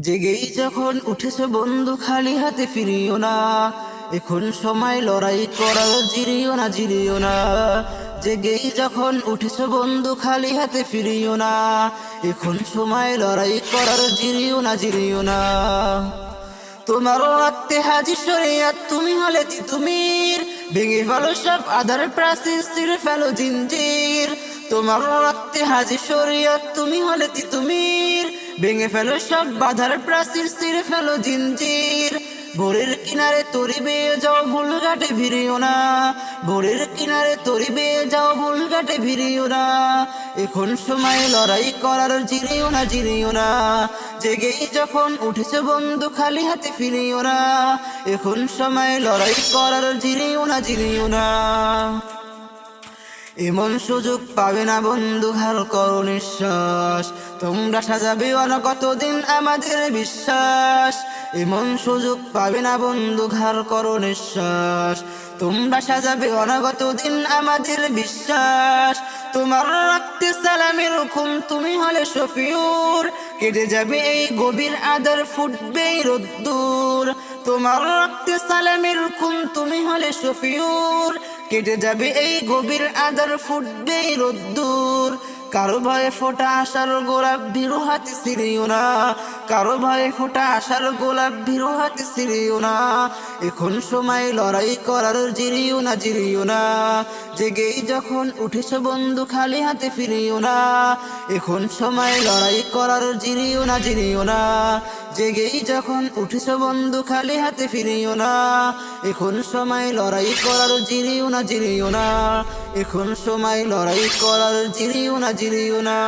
জেগেই যখন উঠেছ বন্ধু খালি হাতে ফিরিও না। এখন সময় লড়াই করার জিরিও না জিরিও না। জেগেই যখন উঠেছ বন্ধু খালি হাতে ফিরিও না। এখন সময় লড়াই করার জিরিও না জিরিও না। তোমার রাখতে হাজি শরিয়াত তুমি হলে তিতুমির। ভেঙে ফেলো সব আধার প্রাচীর, ছিঁড়ে ফেলো জিঞ্জির। তোমার রাখতে হাজি শরিয়াত তুমি হলে তিতুমির। ভেঙে ফেলো সব বাধার প্রাচীর, ছিঁড়ে ফেলো জিঞ্জির ভোরের কিনারে তরি বেয়ে যাও, ভুল ঘাটে ভিড়িও না। ভোরের কিনারে তরি বেয়ে যাও, ভুল ঘাটে ভিড়িও না। এখন সময় লড়াই করার জিরিও না জিরিও না। জেগেই যখন উঠেছে বন্ধু, খালি হাতে ফিরিও না। এখন সময় লড়াই করার জিরিও না জিরিও না। এমন সুযোগ পাবে না বন্ধু হার করো নিঃশ্বাস। তোমরা সাজাবে অন কতদিন আমাদের বিশ্বাস। এমন সুযোগ পাবে না বন্ধু ঘর করো নিঃশ্বাস। তোমরা সাজাবে অনাগত দিন আমাদের বিশ্বাস। তোমার রাখতে সালামের হুকুম তুমি হলে শফিউর। কেটে যাবে এই গভীর আদার, ফুটবে রোদ্দুর। তোমার রাখতে সালামের হুকুম তুমি হলে শফিউর। কেটে যাবে এই গভীর আদার ফুটবে রোদ্দুর। কারও ভয়ে ফোটা আসার গোলাপ ভিড়ো হাতে সিরিও না। কারও ভয়ে ফোটা আসার গোলাপ ভিড়ো হাতে সিরিও না। এখন সময় লড়াই করার জিরিও না জিরিও না। জেগেই যখন উঠেছ বন্ধু খালি হাতে ফিরিও না। এখন সময় লড়াই করার জিরিও না জিরিও না। জেগেই যখন উঠেছ বন্ধু খালি হাতে ফিরিও না। এখন সময় লড়াই করার জিরিও না জিরিও না। এখন সময় লড়াই করার জিরিও না জিরিও না।